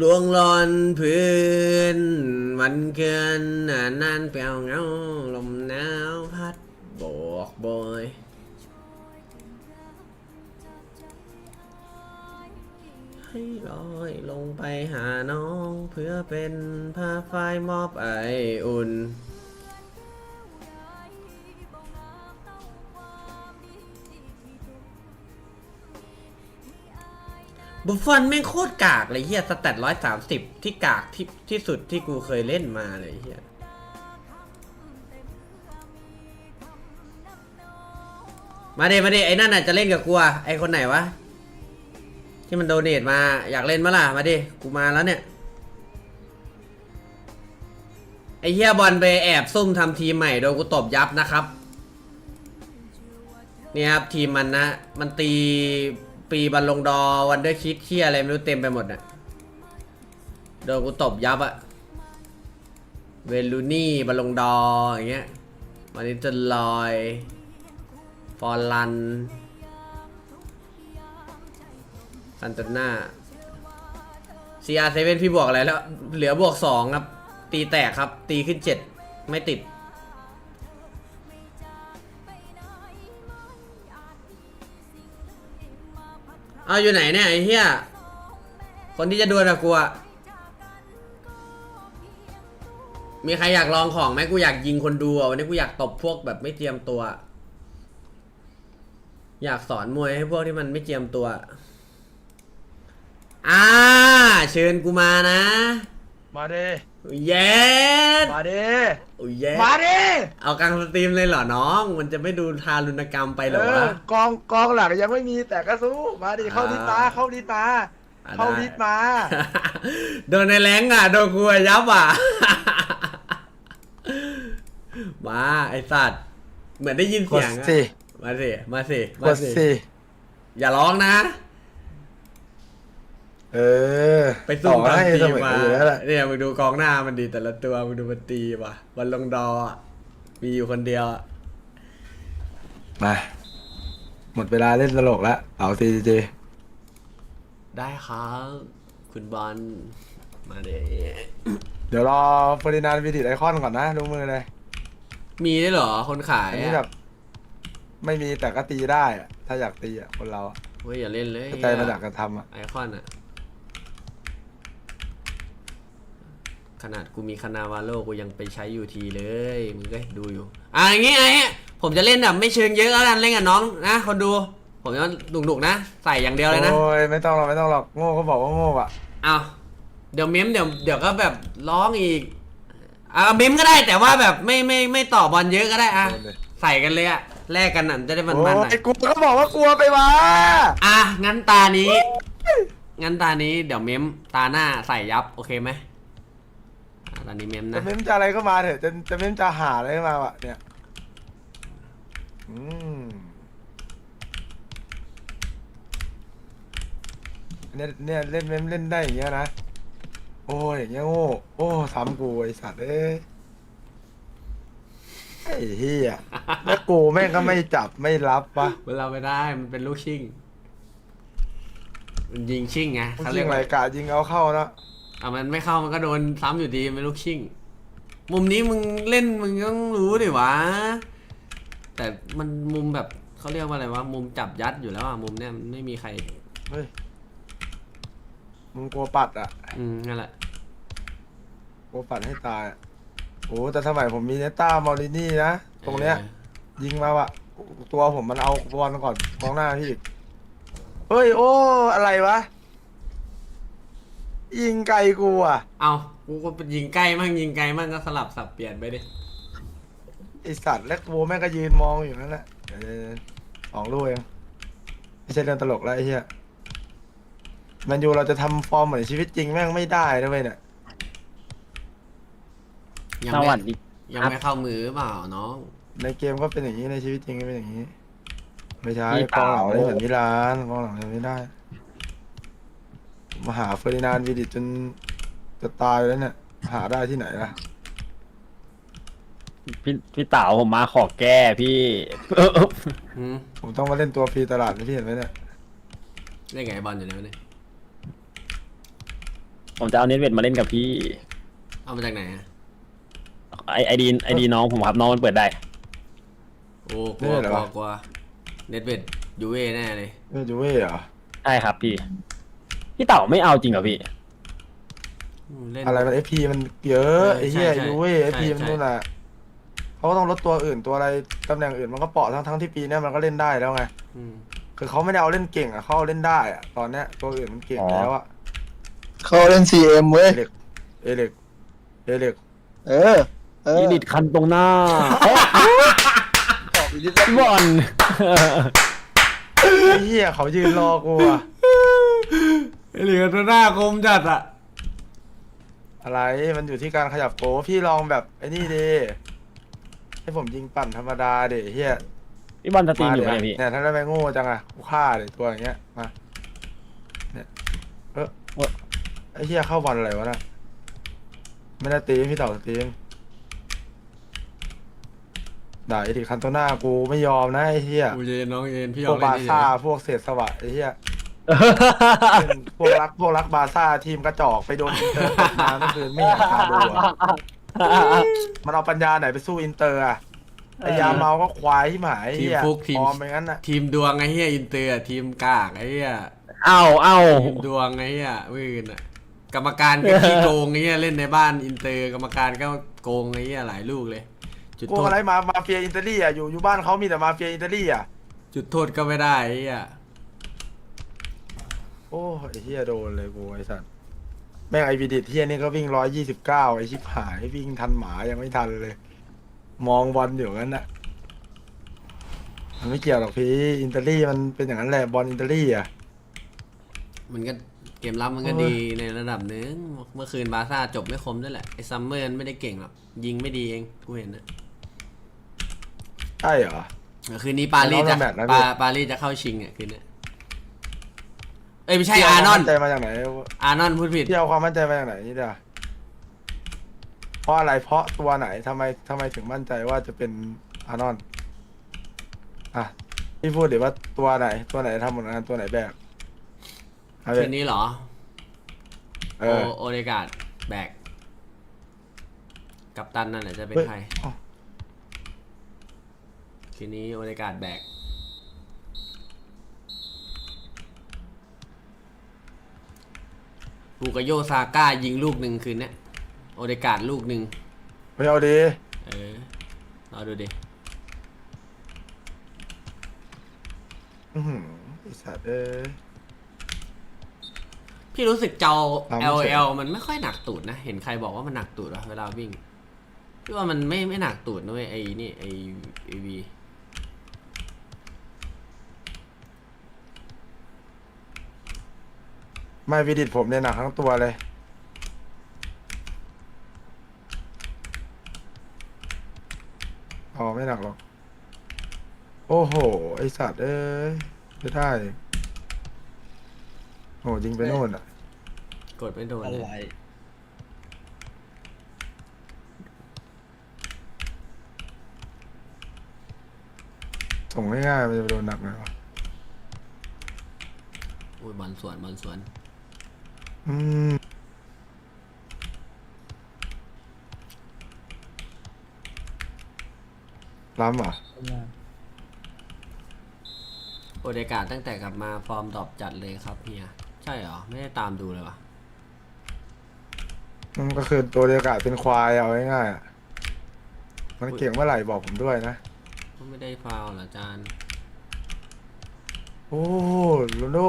ลวงลอนพื้น วันเกินนานนเปล่าเหงาลมหนาวพัดโบกโบยให้ลอยลงไปหาน้อง เพื่อเป็นผ้าฝ้ายมอบไออุ่น บุฟฟอนแม่งโคตรกากเลยเฮียสแตทร้อยสามสิบที่กากที่ที่สุดที่กูเคยเล่นมาเลยเฮียมาเดมาเดไอ้นั่นน่ะจะเล่นกับกูอะไอ้คนไหนวะ ที่มันโดเนทมาอยากเล่นมาล่ะมาดิกูมาแล้วเนี่ย ไอ้เฮียบอลไปแอบซุ่มทำทีมใหม่โดนกูตบยับนะครับนี่ครับทีมมันนะ มันตี ปีบัลลงดอร์วันเดอร์คิดเฮียอะไรไม่รู้เต็มไปหมดน่ะโดนกูตบยับอะเวลูนี่บัลลงดอร์อย่างเงี้ยวันนี้จะลอยฟอร์ลันซันตาน่า CR7 พี่บวกอะไรแล้ว เหลือบวกสองครับ ตีแตกครับ ตีขึ้นเจ็ดไม่ติด เอาอยู่ไหนเนี่ยไอ้เหี้ย คนที่จะดวลกับกูอะมีใครอยากลองของไหมกูอยากยิงคนดูอะวันนี้กูอยากตบพวกแบบไม่เตรียมตัว อยากสอนมวยให้พวกที่มันไม่เตรียมตัว อ่า เชิญกูมานะ มาเดิ เย็ดมาดิโอ้ยเย็ดมาดิเอากลางสตรีมเลยเหรอน้อง มันจะไม่ดูทารุณกรรมไปเหรเอออวะ กองกองหลังยังไม่มีแต่ก็สู้มาดิเข้าอ่าดิสมาเข้าดิสมาอะเข้าได้ดิสมา โดนในแรงอะ โดนกูอะยับอะ มาไอสัตว์ เหมือนได้ยินกเสีดยงอะสิ มาสิ มาสิกมาดสิสิ อย่าร้องนะ เออไปซุ่มต่อให้ทำทีเสมมอมาอยู่แล้วแหละ เนี่ยมึงดูกองหน้ามันดีแต่ละตัวมึงดูมันตีว่ะวันลงดออะมีอยู่คนเดียวอะมา หมดเวลาเล่นตลกแล้วเอาซีจีได้ครับ คุณบอลมาเดเดี๋ยวรอเฟอร์ดินานด์วิดิตไอคอนก่อนนะดูมือเลยมีได้วยเหรอคนขายอันนี้อะแบบไม่มีแต่ก็ตีได้อะถ้าอยากตีอะคนเราอะเฮ้ยอย่าเล่นเลยถ้าใจมาจากกระทำอะไอคอนอะ ขนาดกูมีคานาวาโลกูยังไปใช้อยู่ทีเลยมึงก็ดูอยู่อะอย่างงี้ไงผมจะเล่นแบบไม่เชิงเยอะแล้วกันเล่นกับน้องนะคนดู ผมจะดุกๆนะ ใส่อย่างเดียวเลยนะโอ้ยไม่ต้องหรอกไม่ต้องหรอกโง่ก็บอกว่าโง่อะเอาเดี๋ยวเมมเดี๋ยวเดี๋ยวก็แบบร้องอีกอะเมมก็ได้แต่ว่าแบบไม่ไม่ไม่ต่อบอลเยอะก็ได้อะโดนเลยใส่กันเลยอะแลกกันอะจะได้มันโอ้ๆหน่อยยกูก็บอกว่ากลัวไปวะอะงั้นตานี้ งั้นตานี้เดี๋ยวเมมตาหน้าใส่ยับโอเคไหมอะ ตอนนี้เมมจะนะเม้มจะอะไรก็มาเถอะจะจะเม้มจะหาอะไรก็มาวะเนี่ยอืมเนี่ยเนี่ยเล่นเม้มเล่นได้อย่างเงี้ยนะโอ้ยอย่างเงี้ยโง่โอ้ทำกูไอสัตว์เอ้ยไอ้เฮียแล้วกูแม่งก็ไม่จับไม่รับปะเวลาไม่ได้มันเป็นลูกชิงมันยิงชิงไงเขายิเรียงกไรว่ากะยิงเอาเข้านะ อะมันไม่เข้ามันก็โดนซ้ำอยู่ดีมันเป็นลูกชิงมุมนี้มึงเล่นมึงต้องรู้ดิวะ แต่มันมุมแบบเขาเรียกว่าอะไรวะมุมจับยัดอยู่แล้วอะมุมเนี้ยมันไม่มีใคร เฮ้ย มึงกลัวปัดอะ อืมนั่นแหละกลัวปัดให้ตายอะโอ้แต่สมัยผมมีเนต้ามอรินี่นะ ตรงเนี้ย ยิงมาวะตัวผมมันเอาบอลก่อนกองหน้าพี่อีกเฮ้ย โอ้ อะไรวะ ยิงไกลกูอะเอากูก็ยิงใกล้มั่งยิงไกลมั่งก็สลับสับเปลี่ยนไปดิ ไอสัตว์และกูแม่งก็ยืนมองอยู่นั่นแหละเดี๋ยวๆๆสองลูกเองไม่ใช่เรื่องตลกแล้วไอ้เหี้ยแมันยูเราจะทำฟอร์มเหมือนชีวิตจริงแม่งไม่ได้นะเว้ยเนี่ยยังสไม่วัสดี ยังไม่เข้ามือเปล่าน้องในเกมก็เป็นอย่างนี้ในชีวิตจริงก็เป็นอย่างนี้ ไม่ใช่พี่กองหลังเต๋าเล่นเหมือนมิลานกองหลังเล่นไม่ได้ มาหาเฟอร์ดินานด์วิดิตจนจะตายแล้วเนี่ยหาได้ที่ไหนล่ะ พี่พี่เต๋าผมมาขอแก้พี่หืมผมต้องมาเล่นตัวฟรีตลาดนะพี่เห็นไหมเนี่ยเล่นไงบอลอยู่แล้วเนี่ยผมจะเอาเน็ตเวทมาเล่นกับพี่เอามาจากไหนอะไอไอดีไอดีน้องผมครับน้องมันเปิดได้ โอ้กลัวกลัวกลัวเน็ตเวดยูเว่แน่เลยนี่จูเว่เหรอใช่ครับพี่ พี่เต่าไม่เอาจริงเหรอพี่อืมเล่น อะไรมันเอฟพีมันเยอะเออไอ้เหี้ยใช่ใช่ยูเว่เอฟพีใช่ มันนู่นน่ะเขาก็ต้องลดตัวอื่นตัวอะไรตำแหน่งอื่นมันก็เปาะทั้งทั้งที่ปีเนี้ยมันก็เล่นได้แล้วไงอืมคือเขาไม่ได้เอาเล่นเก่งอะเขาเอาเล่นได้อะตอนเนี้ยตัวอื่นมันเก่งอ๋อ แล้วอะเขาเล่น CM เว้เอยเล็กเอเล็กเอเล็กเออ เอออีดิดคันตรงหน้าตอบอีกนิดพี่บอล ไอ้เหี้ยเขายืนรอกูอะ ไอเหลือตัวหน้าคมจัดอะอะไรมันอยู่ที่การขยับโกพี่ลองแบบไอ้นี่ดิให้ผมยิงปั่นธรรมดาดิเฮียพี่บอลสตรีมอยู่ไหมมาเนี่ยพี่เนี่ยถ้าได้ไม่โง่จังอะกูฆ่าเลยตัวอย่างเงี้ยมาเนี่ยเออเออไอ้เฮียเข้าบอลอะไรวะน่ะไม่ได้ตีพี่เต่าสตรีมด่าไอ้ดิคันโตหน้ากูไม่ยอมนะไอ้เฮียกูเย็นน้องเย็นพี่พเอาวกเล่บานนี่ซ่าพวกเศษสวะไอ้เฮีย เป็นพวกรักพวกรักบาซ่าทีมกระจอกไปโดนอินเตอร์ตกมาเมื่อคืนไม่อยากมาดูอะมันเอาปัญญาไหนไปสู้อินเตอร์อะไอ้ยาเมาก็ควายที่หมายไอ้ทีมเฮียฟุกทีมปลอมไปงั้นน่ะทีมดวงไอ้เหี้ยอินเตอร์อะทีมกากไอ้เหี้ยเอาเอาทีมดวงไอ้เหี้ยวืนอะกรรมการก็ขี้โกงไอ้เหี้ยเล่นในบ้านอินเตอร์กรรมการก็โกงไอ้เหี้ยหลายลูกเลย จุดพวโทกษอะไรมามาเฟียอิตาลีอะอยู่อยู่บ้านเขามีแต่มาเฟียอิตาลีอะจุดโทษก็ไม่ได้ไอ้เหี้ย โอ้ไอ้เฮียโดนเลยกูไอ้สัสแม่งไอวีดิตเฮียนี่ก็วิ่งร้อยยี่สิบเก้าไอชิบหายวิ่งทันหมายังไม่ทันเลย มองบอลอยู่งั้นน่ะมันไม่เกี่ยวหรอกพี่อิตาลีมันเป็นอย่างนั้นแหละบอลอิตาลีอะ มันก็เกมรับมันก็โอ้ยดีในระดับหนึ่งเมื่อคืนบาร์ซ่าจบไม่คมด้วยแหละไอ้ซัมเมอร์ไม่ได้เก่งหรอกยิงไม่ดีเองกูเห็นนะใช่เหรอ คืนนี้ปารีสจะแต่น้องละแมตช์นะปาพี่ปารีสจะเข้าชิงอะคืนนี้ เอ้ยไม่ใช่อาร์นอน พี่เความมั่นใจมาจากไหนอาร์นอนพูดผิด พี่เอาความมั่นใจมาจากไหนนี่เดียวเพราะอะไรเพราะตัวไหนทำไมทำไมถึงมั่นใจว่าจะเป็นอานอนอะพี่พูดเดี๋ยวว่าตัวไหน ตัวไหนทำผลงานตัวไหนแบบเอาคืเลยนนี้เหรอ เอโออ โอเดกาดแบก กับตันนั่นแหละจะเป็นเฮ้ย ใครอ๋อคืนนี้โอเดกาดแบก บูกาโยซาก้ายิงลูกหนึ่งคืนเนี้ยโอเดกาดลูกหนึ่งไม่เอาดีเออรอดูดิอื้อหือไอสัตว์เอ้ย พี่รู้สึกเจ้า ตามไม่เฉย LL มันไม่ค่อยหนักตูดนะ เห็นใครบอกว่ามันหนักตูดวะเวลาวิ่งพี่ว่ามันไม่ไม่หนักตูดนะเว้ยไอ้นี่ไอ้ไอวี ไม่วิดิตผมเนี่ยหนักทั้งตัวเลย อ๋อ ไม่หนักหรอก โอ้โห ไอสัตว์เอ้ยไม่ได้ โหยิงไปโน่นอะ กดไม่โดนอะเลยไรส่งง่ายๆมันจะไปโดนหนักหน่อยวะ อุ้ยบอลสวนบอลสวน อืมล้ำเหรอะโอเดกาดตั้งแต่กลับมาฟอร์มดรอปจัดเลยครับเฮียใช่เหรอ ไม่ได้ตามดูเลยวะมันก็คือตัวเดียวกับเป็นควายเอาง่ายๆอะมันเก่งเมื่อไหร่บอกผมด้วยนะ ก็ไม่ได้ฟาวล์เหรออาจารย์ โอ้โรนลโด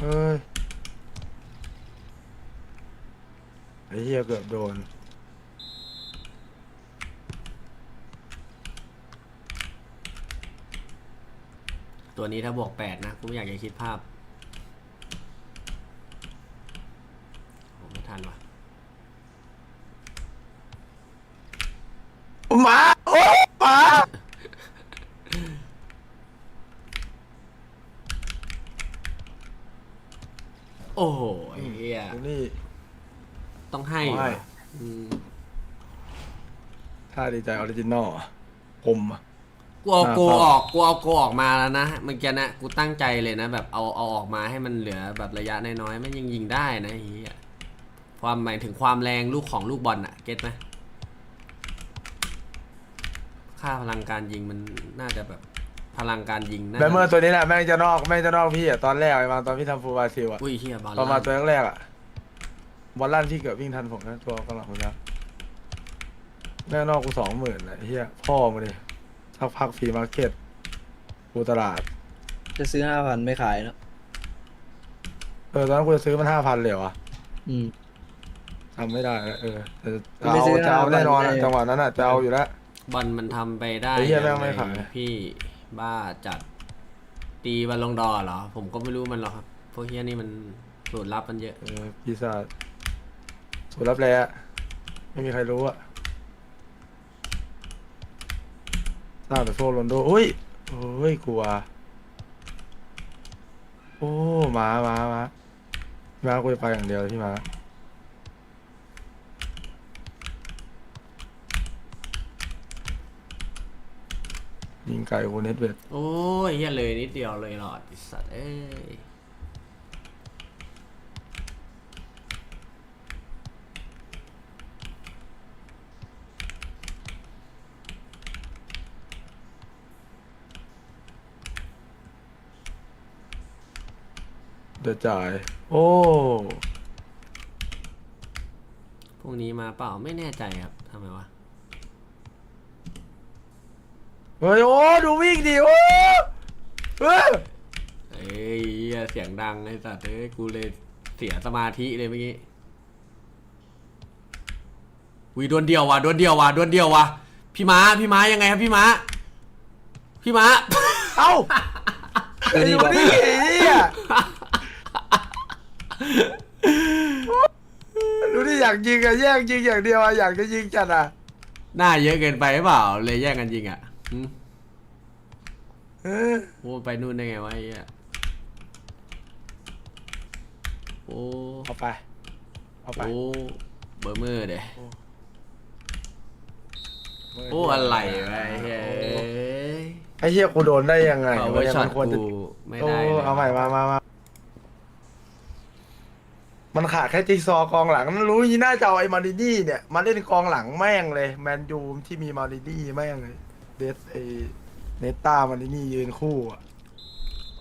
เอ้ย ไอ้เหี้ ยเกือบโดน ตัวนี้ถ้าบวกแปดนะกูไม่อยากจะคิดภาพ ผมไม่ทันว่ะ มาโอ้มา โอ้โหไอ้เฮีย นี่ ต้องให้ ต้องให้ ว่ะอืม ท่าดีใจออริจินอลผมอะกกูเอาอ่าโกครับออกกูเอาโกออกมาแล้วนะเมื่อกี้นะกูตั้งใจเลยนะ แบบเอาเอาออกมาให้มันเหลือแบบระยะน้อยๆไม่ยิงยิงได้นะไอ้เฮียความหมายถึงความแรงลูกของลูกบอลอะเก็ตไหมค่าพลังการยิงมันน่าจะแบบพลังการยิงน่าแบมเมอร์จะตัวนี้แหละแม่งจะนอกแม่งจะนอกพี่อะตอนแรกไอ้มาตอนพี่ทำฟูลบาซิลอะอุ้ยเฮียบอลตอนมาลั่นตัวแรกๆอะบอลลั่นพี่เกือบวิ่งทันผมนะตัวกำลังผมนะ แม่งนอกกูสองหมื่นเลยเฮียพ่อมาดิสักพักฟรีมาร์เก็ตกูตลาด จะซื้อห้าพันไม่ขายเนอะเออตอนนั้นกูจะซื้อมันห้าพันเลยเหรอวะอืม ทำไม่ได้นะเออแต่จะไม่เอาซื้อจะเอา5,000แน่นอนอะได้จังหวะนั้นอะจะเอาอยู่แล้ว บอลมันทำไปได้ไอ้เหี้ยแม่งงไม่ขาย พี่บ้าจัดตีบอลลงดอร์เหรอ ผมก็ไม่รู้มันหรอกครับพวกเฮียนี่มันสูตรลับมันเยอะ เออปีศาจสูตรลับแร้อะไม่มีใครรู้อะ หน้าแต่โซโรนโดอุ้ยโอ้ยกลัว โอ้มามามามากูจะไปอย่างเดียวเลยพี่มายิงไก่กูเน็ตเวทโอ้ยเฮียเลยนิดเดียวเลยหลอดไอ้สัตว์เอ้ย เดือดจ่าย โอ้พวกนี้มาเปล่าไม่แน่ใจครับทำไมวะเฮ้ยโอ้ดูวิ่งดิโอ้เฮ้ยเอ้ยเหี้ยเสียงดังไอ้สัตว์เอ้ยกูเลยเสียสมาธิเลยเมื่อกี้วีดวลเดียวว่ะดวลเดียวว่ะดวลเดียวว่ะพี่ม้าพี่ม้ายังไงครับพี่ม้าพี่ม้า เอ้า เออดูนี่บอก ดิไอ้เหี้ยดูดิอยากยิงอะแย่งยิงอย่างเดียวอะอยากจะยิงจัดอะหน้าเยอะเกินไปหรือเปล่า เลยแย่งกันยิงอะหืมเออโอ้ไปนู่นได้ไงวะไอ้เหี้ยโอ้เอาไป เอาไปโอ้เบอร์เมอร์เด้โอ้อะไรวะไอ้เฮ้ยไอ้เหี้ยกูโดนได้ยังไงเอาวะไว้เนี่ยช็อมัตนควรจะกูไม่โอ้ได้ลย เอาใหม่มามามา มันขาดแค่จิ๊กซอว์กองหลังนั่นรู้ยี่น่าจะเอาไอ้มารินี่เนี่ยมาเล่นกองหลังแม่งเลย แมนยูที่มีมารินี่แม่งเลยเดสไอเนต้ามารินี่ยืนคู่อะ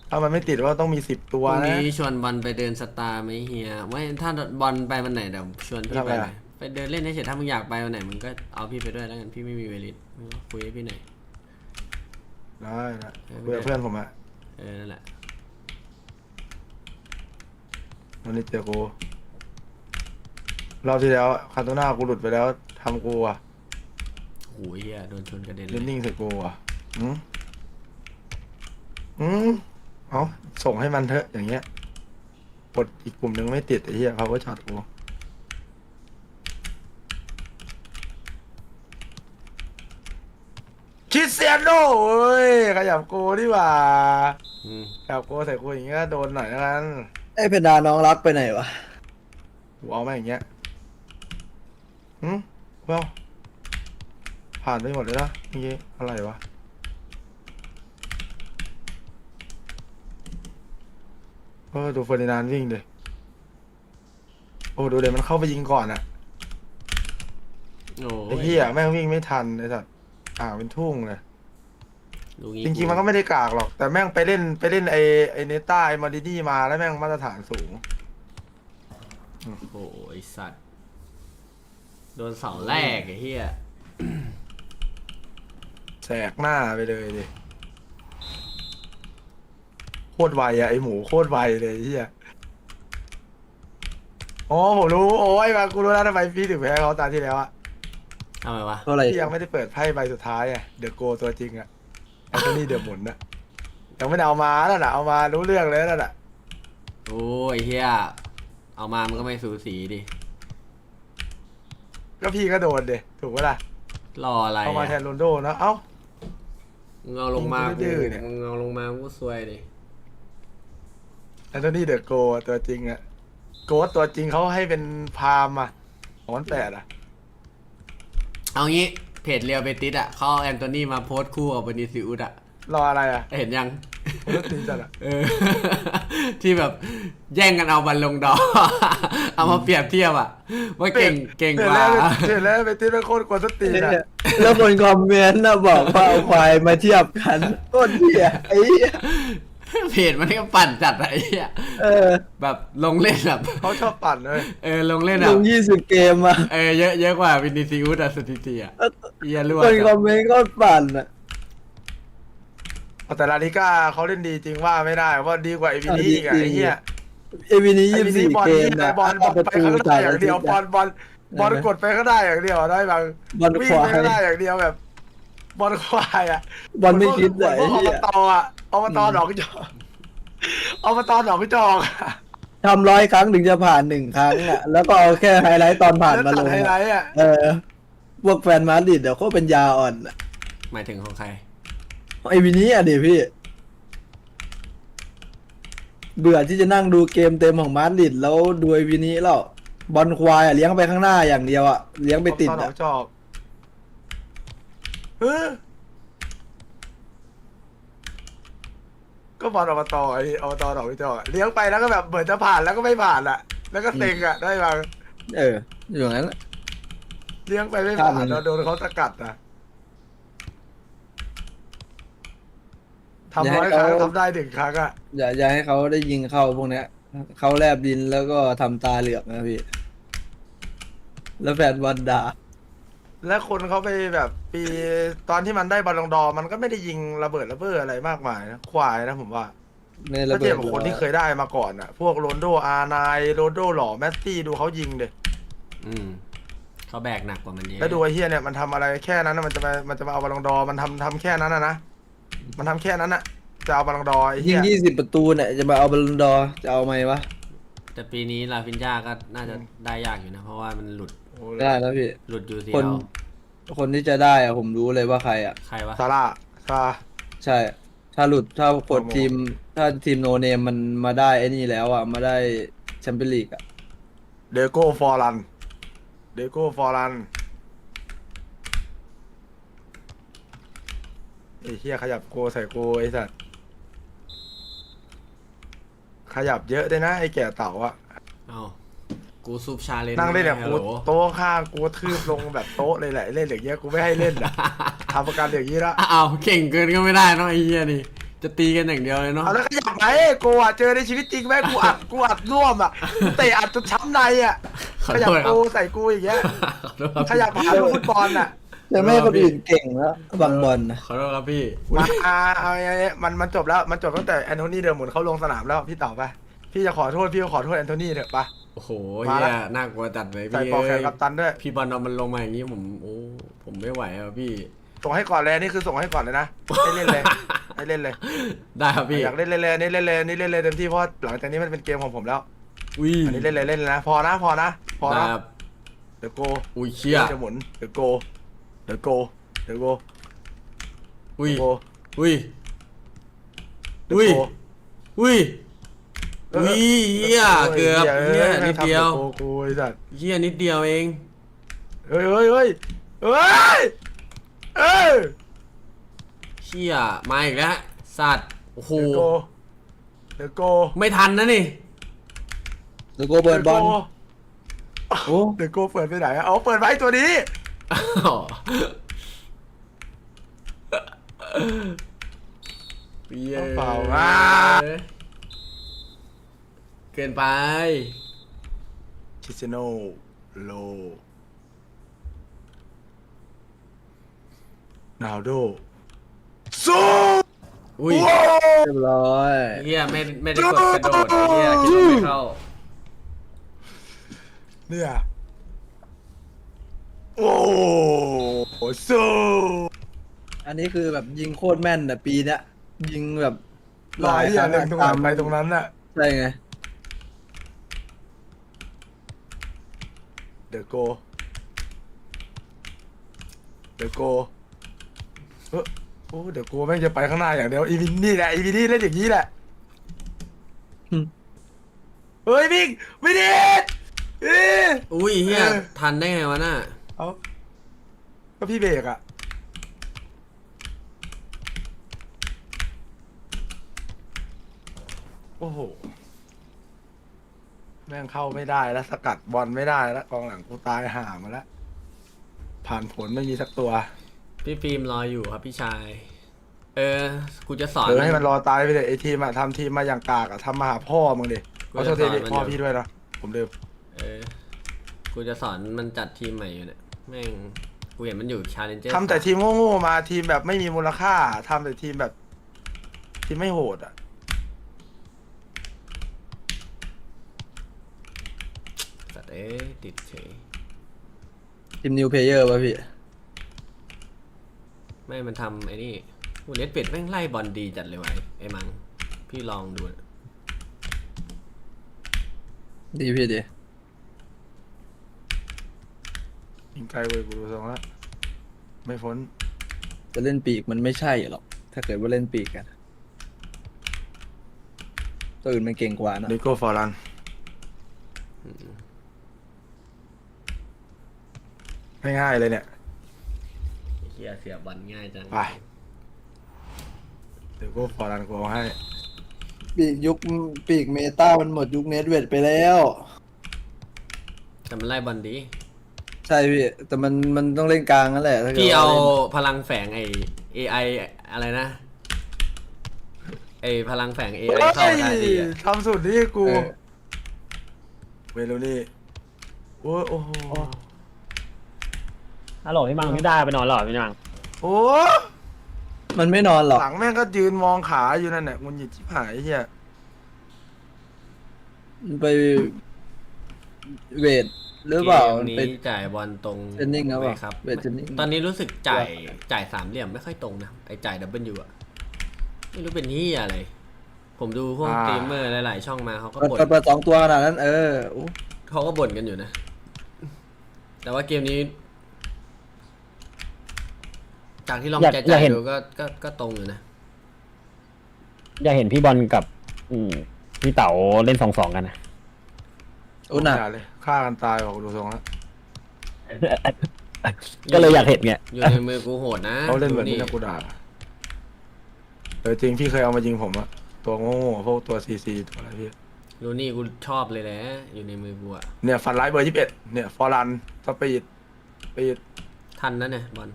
ถ้ามันไม่ติดว่าต้องมีสิบตัพวรุ่งนะ นี้ชวนบอลไปเดินสตาร์ไหมเฮียไม่ถ้าบอลไปวันไหนเดี๋ยวชวนพี่ทำไปไมหน่ล่ะอยไปเดินเล่นเฉยๆถ้ามึงอยากไปวันไหนมึงก็เอาพี่ไปด้วยแล้วกันพี่ไม่มีเวลิตมึงก็คุยให้พี่หน่อย ได้นะเออคุยกับเพื่อนผมอะเออนั่นแหละ วันนี้เจอกูรอบที่แล้วคาโตน่ากูหลุดไปแล้วทำกูอะโอ้ยเฮียโดนชนกระเด็นเล่นเลยนิ่งใส่กูอะอืมอืมเอาส่งให้มันเถอะอย่างเงี้ยกดอีกกลุ่มหนึ่งไม่ติดไอ้เหี้ยเขาก็ช็อตกูคริสเตียโน่เอ้ยขยับกูดีกว่า อืมขยับกูใส่กูอย่างเงี้ยโดนหน่อยแล้วกัน ไอ้เพดานน้องรักไปไหนวะกูเอามาอย่างเงี้ยหืมเว้าผ่านไปหมดเลยนะเมื่อกี้อะไรวะ เออดูเฟอร์ดินานด์วิ่งดิโอ้ดูเดี๋ยวมันเข้าไปยิงก่อนอะโอ้ไอ้ยเหี้ยแม่งวิ่งไม่ทันไอ้สัสอ่าวเป็นทุ่งเลย ดูงี้จริงๆมันก็ไม่ได้กากหรอก แต่แม่งไปเล่นไปเล่นไอไอเนต้าไอมาดินี่มาแล้วแม่งมาตรฐานสูง โอ้โหไอ้สัตว์ โดนเสาแรกไอ้เฮียแสกหน้าไปเลยดิโคตรไวอะไอหมูโคตรไวเลยไอ้เฮียอ๋อผมรู้โอ้ยมากูรู้แล้วทำไมพี่ถึงแพ้เขาตาที่แล้วอะทำไมวะเพราะอะไรพี่ยังไม่ได้เปิดไพ่ใบสุดท้ายอะเดอะโกตัวจริงอะ แอนโทนี่เดอะหมุนอะยังไม่ได้เอามานั่นน่ะเอามารู้เรื่องเลยนั่นน่ะโอ้ยเฮียเอามามันก็ไม่สูสีดิ ก็พี่ก็โดนเดถูกปะล่ะรออะไรเอามาแทอะนโรนลโดนะเอ้า มึงเอาลงมามึงไม่ดื้อเนี่ย มึงเอาลงมากูซวยดิ แอนโทนี่เดอะโกตัวจริงอะโกดตัวจริงเขาให้เป็นพามอะหอนแปดอะเอางี้ เพจเรียวเบติสอะเขาเอาแอนโทนีมาโพสต์คู่กับวินิซิอุสอะ รออะไรอะเห็นยัง ผมก็ตีจัดอะเออ ที่แบบแย่งกันเอาบัลลงดอร์ เอามาเปรียบเทียบอะ ว่าเก่งเก่งกว่า เห็นแล้วเห็นแล้วไปตีเป็นโคตรกวนสตีนอะแล้วคนคอมเมนต์นะบอกว่าเอาควายมาเทียบกันโคตรเหี้ยไอ้เหี้ย เพจมันก็ปั่นจัดอะไอ้เหี้ยเออแบบลงเล่นแบบเขาชอบปั่นเลยเออลงเล่นลแบบงยี่สิบเกมอะเออเยอะเยอะกว่าวินิซิอุสอะสถิติอะเหี้ยรั่วคนคอมเมนต์ก็ปั่นอะแต่ลาลิก้าเขาเล่นดีจริงว่าไม่ได้ว่าดีกว่าเอวีดีอีกอะไอ้เหี้ยเอวีนี้ไอ้ยี่สิบนี่สี่บอลเกนี่มไอ้นะบอลบอลไปข้างหน้าอย่างเดียวบอลบอลบอลเห็นไหมกดไปข้างหน้าอย่างเดียวได้บางบอลวิ่งควาไปยข้างหน้าอย่างเดียวแบบ บอลควายอะบอลไม่คิดเลยเหมือนพวกไอ้เหี้อยบตอะอบตหนองจอกอบตหนองจอกอะทำร้อยครั้งถึงจะผ่านหนึ่งครั้งอะ แล้วก็เอาแค่ไฮไลท์ตอนผ่านแล้วมาลตัดงไฮไลอะท์อะเออพวกแฟนมาดริดเดี๋ยวเขาเป็นยาอ่อนอะหมายถึงของใครไอวินี้อะดิพี่ เบื่อที่จะนั่งดูเกมเต็มของมาดริดแล้วดูไอวินี้แล้วบอลควายอะเลี้ยงไปข้างหน้าอย่างเดียวอะเลี้ยงไปติดอบตหนออะงจอกเออ ก็บอลอบตไอ้อบตหนองจอกอะเลี้ยงไปแล้วก็แบบเหมือนจะผ่านแล้วก็ไม่ผ่านอะ แล้วก็เต็งอะได้บางเออ อยู่อย่างนั้นแหละ เลี้ยงไปไม่ผ่านครับเราโดนเขาสกัดอะทำร้อยครั้งทำได้หนึ่งครั้งอะอย่าอย่าให้เขาได้ยิงเข้าพวกเนี้ยเขาแลบดินแล้วก็ทำตาเหลือกนะพี่ แล้วแฟนบอลด่า และคนเขาไปแบบปีตอนที่มันได้บอลลงดอร์มันก็ไม่ได้ยิงระเบิดระเบ้ออะไรมากมายนะควายนะผมว่าในระถ้าเบิเทียดบกับคนที่เคยได้มาก่อนอะพวกโรนโดอาร์ไนโรนโดหล่อแมสซี่ดูเขายิงเด็อืมเขาแบกหนักกว่ามันเยอะแล้วดูไอ้เฮียเนี่ยมันทำอะไรแค่นั้นนะมันจะมามันจะมาเอาบอลลงดอร์มันทำทำแค่นั้นนะนะมันทำแค่นั้นอะจะเอาบอลลงดอร์ไอ้ยิเฮีงยยี่สิบประตูเนี่ยจะมาเอาบอลลูนดอร์จะเอาไหมวะแต่ปีนี้ลาฟินยาก็น่าจะได้ยากอยู่นะ เพราะว่ามันหลุดโอ้ได้แล้วพี่ หลุดยูซีคน คนที่จะได้อะผมรู้เลยว่าใครอะใครวะ ซาร่าซา ใช่ ถ้าหลุดถ้ากดโปรโมทีม ถ้าทีมโนเนมมันมาได้ไอ้นี่แล้วอะมาได้แชมเปี้ยนลีกอะเดโก้ฟอร์ลัน เดโก้ฟอร์ลันไอ้เฮียขยับโกใส่โกไอ้สัตว์ขยับเยอะด้วยนะ ไอ้แก่เต่าอะเอา กูซุปชาเลนนั่งเล่นเนี่ยฮักูลโหลโต๊ะข้างกูทืบลงแบบโต๊ะเลยแหละเล่นอย่างเงี้ยกูไม่ให้เล่นอะทำประกันอย่างนี้ละอ้าวเก่งเกินก็ไม่ได้เนอะไอ้เหี้ยนี่ จะตีกันอย่างเดียวเลยเนาะ เอาแล้วขยับไหมกูอะเจอในชีวิตจริงแม่กูอัดกูอัดร่วมอะกูเตะอัดจนช้ำในอะขอขยัโทบษครับกูใส่กูอย่างเงี้ยขอโทษครับขยับหาลูกฟุตบอลอะแต่ไม่ให้คนอื่นเก่งแล้วบางบอลนะ ขอโทษครับพี่ มาเอาไงมันมันจบแล้วมันจบตั้งแต่แอนโทนีเดิมหมุนเขาลงสนามแล้วพี่ต่อไป พี่จะขอโทษพี่ก็ขอโทษแอนโทนีเถอะปะ โอ้โหมาเฮีละ ยน่ากลัวจัดเลยใส่พี่ปลอกแขนเอ้ยกัปตันด้วย พี่บอลเอามันลงมาอย่างนี้ผมโอ้ผมไม่ไหวอะพี่ ส่งให้ก่อนเลยนี่คือส่งให้ก่อนเลยนะ ให้เล่นเลยให้เล่นเลยได้ครับพี่อยากเล่นเล่นเลยนี่เล่นเลยนี่เล่นเลยเต็มที่เพราะหลังจากนี้มันเป็นเกมของผมแล้วอุ้ยอันนี้เล่นเลยเล่นเลยนะพอนะพอนะพอได้นะครับเดี๋ยวโกอุ้ยเชี่ยจะหมุนเดี๋ยวโกเดี๋ยวโกเดี๋ยวโกอุ้ยโกอุ้ยเดี๋ยวอุ้ยโกอุ้ยเออ อุ้ยเฮียเกือบเออเฮียแม่นิงดทำเดียวโกกูไอ้สัตว์เฮียนิดเดียวเองเฮ้ยเฮ้ยเฮ้ยเฮ้ยเอ้ยเชี่ยมาอีกแล้วสัตว์โอ้โหเดี๋ยวโกไม่ทันนะนี่เดี๋ยวโกเบิร์นบอลโอ้เดี๋ยวโกเปิดไปไหนอะเอาเปิดไว้ตัวนี้อ๋อเปี้ยเปล่าอะ เกินไปคิสโนโลนาโดสู้อุ้ยเรียบร้อย เฮียไม่ไม่ได้กดกระโดดเฮียคิดว่าไม่เข้า เนี่ยโอ้โหสู้อันนี้คือแบบยิงโคตรแม่นแต่ปีเนี้ยยิงแบบหลายอย่างเลยตรงไหนไปตรงนั้นน่ะ ใช่ไง เดอะโก เดอะโกเออโอ้เดอะโกแม่งจะไปข้างหน้าอย่างเดียวอีวินนี่แหละอีวินนี่เล่นอย่างนี้แหละเฮ้ยวิ่งวินนี่อุ้ยเฮียทันได้ไงวะน่ะเอาก็พี่เบรกอะโอ้โห แม่งเข้าไม่ได้แล้วสกัดบอลไม่ได้แล้วกองหลังกูตายห่ามาแล้วผ่านผลไม่มีสักตัวพี่ฟิล์มรออยู่ครับพี่ชาย เออ กูจะสอน เออให้มันรอตายไปเลยไอทีมอะทำทีมมาอย่างกากอะทำมาหาพ่อมึงดิกูขอโทจะษสทีอนดิมันพ่ออยู่ พี่ด้วยนะผมลืมเออ กูจะสอนมันจัดทีมใหม่อยู่เนี่ย แม่ง กูเห็นมันอยู่ชาเลนเจอร์ทำแต่ทีมโง่ๆมาทีมแบบไม่มีมูลค่าทำแต่ทีมแบบ ทีมไม่โหดอะ สัตว์ เอ้ยติดเฉยทีมนิวเพลเยอร์ป่ะพี่ ไม่มันทำไอ้นี่กูเน็ตเป็ดแม่งไล่บอลดีจัดเลยไวะไอ้ไอ้มัง พี่ลองดูนะดีพี่ดียิงไกลเว้ยกูดูทรงแล้วไม่พ้นจะเล่นปีกมันไม่ใช่หรอก ถ้าเกิดว่าเล่นปีกกันตัวอื่นมันเก่งกว่านะดิโก้ฟอรัน ง่ายๆเลยเนี่ยไอ้เฮียเสียบอลง่ายจังไปดิโก้ฟอรันกูเอาให้ ปีกยุคปีกเมตามันหมดยุคเนสเวดไปแล้ว แต่มันไล่บอลดี ใช่พี่ แต่มันมันต้องเล่นกลางนั่นแหละถ้กิดพี่เอาว่ล่นพลังแฝงไอ้ AI อะไรนะ ไอ้พลังแฝง AI เข้าได้ดีอะทำสุดนี่กู เออเวลูนี่โอ้ยโอ้โห ฮัลโหลพี่มังพี่ได้ไปนอนแล้วเหรอพี่มังโอ้มันไม่นอนหรอก หลังแม่งก็ยืนมองขาอยู่นั่นแหละมันหยิบชิบหายไอ้เฮียมันไปเวทหรือเปล่าเกมัมนนี้เป็นจ่ายบอลตรงเทรนนิ่งครับไหมว่ะครับ เวทเทรนนิ่ง ตอนนี้รู้สึกจ่ายจ่ายสามเหลี่ยมไม่ค่อยตรงนะไอ้จ่ายดับเบิลยูอะไม่รู้เป็นที่อะไร ผมดูพวกสตรีมเมอร์หลาย ๆ ช่องมาเขาก็เปิดบ่น เปิดเปิดสองตัวขนาดนั้น เอออู้เขาก็บ่นกันอยู่นะ แต่ว่าเกมนี้ จากที่ลองอยากใจอยากๆเห็น ดูก็ก็ก็ตรงอยู่นะ อยากเห็นพี่บอลกับ อืมพี่เต๋าเล่นสองสองกันนะอู้หนักอย่าเลยฆ่ากันตายบอกดูทรงแล้วก็เลยอยากเห็นไงอยู่ในมือกูโหดนะเขาเล่นเหมือนดูนี่นะกูด่าเออจริงพี่เคยเอามายิงผมอะตัวโง่ๆพวกตัวซีซีตัวอะไรพี่ดูนี่กูชอบเลยแหละอยู่ในมือกูอะเนี่ยฟันไลท์เบอร์ยี่สิบเอ็ดเนี่ยฟอรันสปีดสปีดทันนะเนี่ยบอล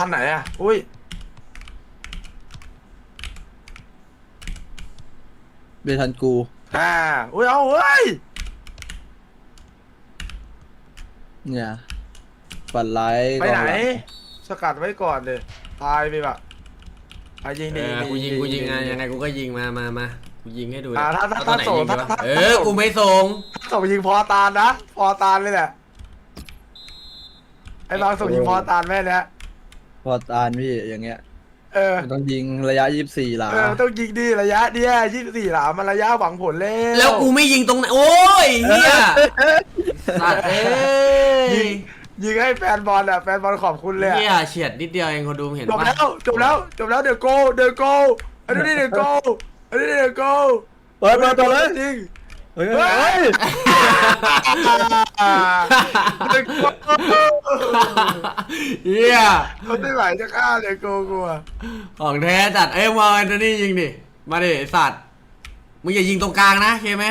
ท่านไหนอะอุ้ย เบทันกูอ่า อุ้ย เอาเฮ้ย เนี่ยฝันร้ายไปไหนกองลังสกัดไว้ก่อนเลยตายไปแบบไปยิงเอดีอกูยิงกูยิงไงยังไงกูก็ยิงมามามากูยิงให้ดูอ่านะถ้าถ้าเอตอนไหนถ้าส่งยิงดีวะถ้าถ้าเออกูไม่ส่งส่งยิงพอตาลนะ พอตาลเลยแหละไอ้บางส่งยิงพอตาลแม่เนี่ยพ อตานพี่อย่างเงี้ยเออมันต้องยิงระยะยี่สิบสี่หลาเออต้องยิงดีระยะเนี่ยยี่สิบสี่หลามันระยะหวังผลแล้วแล้วกูไม่ยิงตรงไหนโอ้ยเฮียสัตว์เอ้ยิยงยิงให้แฟนบอลอะแฟนบอลขอบคุณเลยอะเฮียเฉียดนิดเดียวเองคนดูเห็นจบปะแล้วจบแล้วจบแล้วเดี๋ยวโกเดี๋ยวโกอันนี้เดี๋ยวโกอันนี้เดี๋ยวโกเปิดเปิดเปิดเลยจริง เฮ้ยเฮ้เฮ้ยยเดี๋ยวโกเฮียเขาไม่ไหวจะฆ่าเดี๋ยวโกกูอะของแท้จัดเอ้ยมาแอนโทนี่ยิงดิมาดิไอ้สัตว์มึงอย่ายิงตรงกลางนะโอเคไหม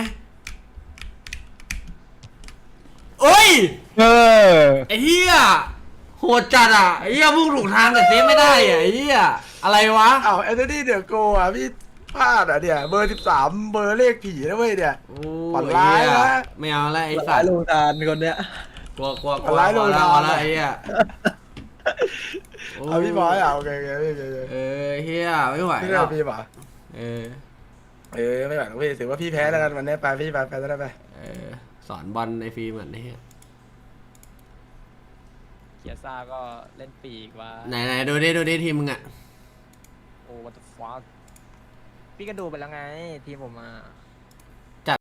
โอ้ยเออไอ้เหี้ยโหดจัดอะไอ้เหี้ยพุ่งถูกทางแต่เซฟไม่ได้อะไอ้เหี้ยอะไรวะอ้าวแอนโทนี่เดี๋ยวโกอะพี่ พลาดอะเนี่ย เบอร์สิบสามเบอร์เลขผีนะเว้ยเนี่ย โอ้ฝันร้ายนะไอ้เหี้ไม่เอาละไอ้ฝันสัร้าตยว์ลงทานคนเนี้ย กลัวกลัวกฝัลัวนร้ายพอแล้วโดนพอด่าแล้วไอ้เหี้ยเอาพี่บอยอะโอเคโอเคโอเคโอเคเออเหี้ยไม่ไหวพี่แล้เล่วนพี่ป่ะเออเออไม่ไหวหรอกพี่ถือว่าพี่แพ้แล้วกันวันนี้ไปพี่ไปไปได้ไปเออสอนบอลในฟิล์มเหมือนนี่เคียซ่าก็เล่นปีกว่าไหนไหนดูดิดูดิทีมมึงอะโอ้วัตฟ้า พี่ก็ดูไปแล้วไงทีมผมอะ